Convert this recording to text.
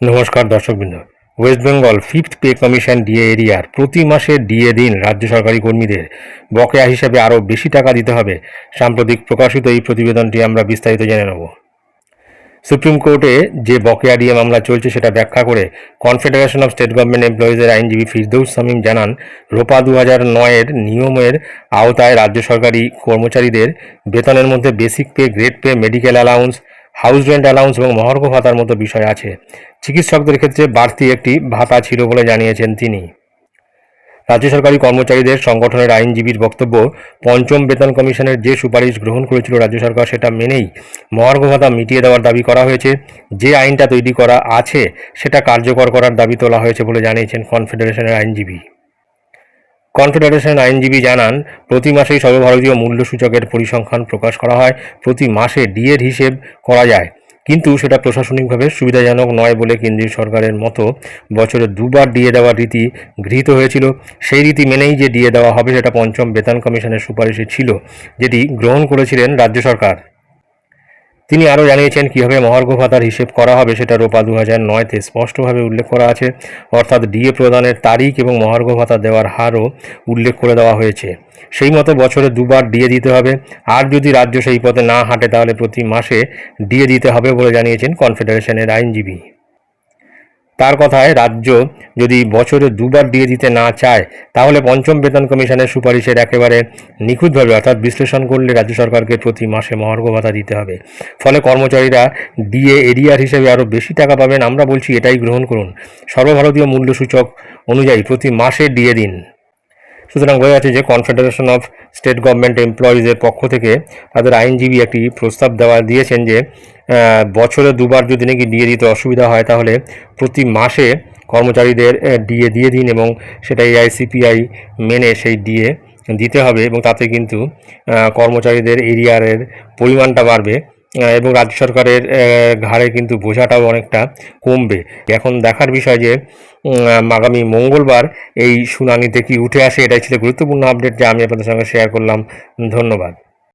নমস্কার দর্শকবৃন্দ। West Bengal fifth pay commission DA arrear প্রতি মাসে ডিএ দিন রাজ্য সরকারি কর্মীদের বকেয়া হিসাবে আরও বেশি টাকা দিতে হবে। সাম্প্রতিক প্রকাশিত এই প্রতিবেদনটি আমরা বিস্তারিত জেনে নেব। সুপ্রিম কোর্টে যে বকেয়া ডিএ মামলা চলছে সেটা ব্যাখ্যা করে কনফেডারেশন অফ স্টেট গভর্নমেন্ট এমপ্লয়িজের আইনজীবী ফিরদৌস সামিম জানান, রোপা দু হাজার নয়ের নিয়মের আওতায় রাজ্য সরকারি কর্মচারীদের বেতনের মধ্যে basic pay, grade pay, medical allowance, house rent allowance এবং মহার্ঘ ভাতার মতো বিষয় আছে। চিকিৎসকদের ক্ষেত্রে বাড়তি একটি ভাতা ছিল বলে জানিয়েছেন তিনি। রাজ্য সরকারি কর্মচারীদের সংগঠনের আইনজীবীর বক্তব্য, পঞ্চম বেতন কমিশনের যে সুপারিশ গ্রহণ করেছিল রাজ্য সরকার সেটা মেনেই মহার্ঘ ভাতা মিটিয়ে দেওয়ার দাবি করা হয়েছে। যে আইনটা তৈরি করা আছে, সেটা কার্যকর করার দাবি তোলা হয়েছে বলে জানিয়েছেন কনফেডারেশনের আইনজীবী। কনফেডারেশন আইনজীবী জানান, প্রতি মাসেই সর্বভারতীয় মূল্যসূচকের পরিসংখ্যান প্রকাশ করা হয়। প্রতি মাসে ডিএর হিসেব করা যায়। কিন্তু সেটা প্রশাসনিকভাবে সুবিধাজনক নয় বলে কেন্দ্রীয় সরকারের মতো বছরে দুবার দিয়ে দেওয়ার রীতি গৃহীত হয়েছিল। সেই রীতি মেনেই যে দিয়ে দেওয়া হবে সেটা পঞ্চম বেতন কমিশনের সুপারিশে ছিল, যেটি গ্রহণ করেছিলেন রাজ্য সরকার। তিনি আরও জানিয়েছেন কীভাবে মহার্ঘ ভাতার হিসেব করা হবে সেটা রোপা দু হাজার নয়তে স্পষ্টভাবে উল্লেখ করা আছে। অর্থাৎ ডিএ প্রদানের তারিখ এবং মহার্ঘ ভাতা দেওয়ার হারও উল্লেখ করে দেওয়া হয়েছে। সেই মতো বছরে দুবার ডিএ দিতে হবে। আর যদি রাজ্য সেই পথে না হাঁটে তাহলে প্রতি মাসে ডিএ দিতে হবে বলে জানিয়েছেন কনফেডারেশনের আইনজীবী। তার কথায় রাজ্য যদি বছরে দুবার দিয়ে দিতে না চায়, তাহলে পঞ্চম বেতন কমিশনের সুপারিশের একেবারে নিখুঁতভাবে অর্থাৎ বিশ্লেষণ করলে রাজ্য সরকারকে প্রতি মাসে মহার্ঘ ভাতা দিতে হবে। ফলে কর্মচারীরা ডিএ এরিয়ার হিসেবে আরও বেশি টাকা পাবেন, আমরা বলছি এটাই গ্রহণ করুন। সর্বভারতীয় মূল্যসূচক অনুযায়ী প্রতি মাসে ডিএ দিন। সুতরাং বোঝা যাচ্ছে যে কনফেডারেশন অফ স্টেট গভর্নমেন্ট এমপ্লয়িজের পক্ষ থেকে তাদের আইনজীবী একটি প্রস্তাব দেওয়া দিয়েছেন যে বছরে দুবার যদি নাকি ডিএ দিতে অসুবিধা হয়, তাহলে প্রতি মাসে কর্মচারীদের ডিএ দিয়ে দিন এবং সেটা এআইসিপিআই মেনে সেই ডিএ দিতে হবে এবং তাতে কিন্তু কর্মচারীদের এরিয়ারের পরিমাণটা বাড়বে। এবং রাজ্য সরকারের ঘাড়ে কিন্তু বোঝাটাও অনেকটা কমবে। এখন দেখার বিষয় যে আগামী মঙ্গলবার এই শুনানিতে কি উঠে আসে, এটাই ছিল গুরুত্বপূর্ণ আপডেট যা আমি আপনাদের সঙ্গে শেয়ার করলাম। ধন্যবাদ।